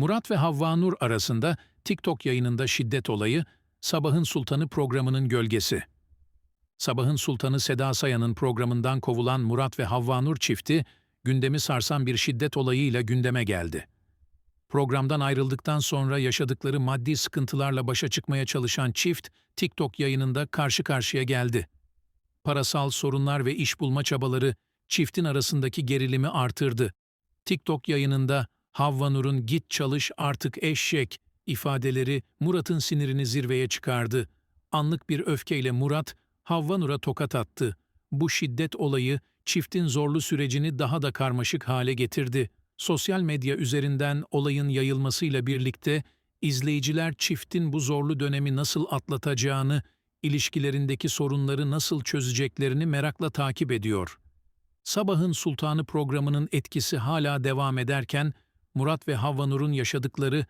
Murat ve Havva Nur arasında TikTok yayınında şiddet olayı, Sabahın Sultanı programının gölgesi. Sabahın Sultanı Seda Sayan'ın programından kovulan Murat ve Havva Nur çifti, gündemi sarsan bir şiddet olayıyla gündeme geldi. Programdan ayrıldıktan sonra yaşadıkları maddi sıkıntılarla başa çıkmaya çalışan çift, TikTok yayınında karşı karşıya geldi. Parasal sorunlar ve iş bulma çabaları çiftin arasındaki gerilimi artırdı. TikTok yayınında Havva Nur'un git çalış artık eşek ifadeleri Murat'ın sinirini zirveye çıkardı. Anlık bir öfkeyle Murat, Havva Nur'a tokat attı. Bu şiddet olayı çiftin zorlu sürecini daha da karmaşık hale getirdi. Sosyal medya üzerinden olayın yayılmasıyla birlikte izleyiciler çiftin bu zorlu dönemi nasıl atlatacağını, ilişkilerindeki sorunları nasıl çözeceklerini merakla takip ediyor. Sabahın Sultanı programının etkisi hala devam ederken, Murat ve Havva Nur'un yaşadıkları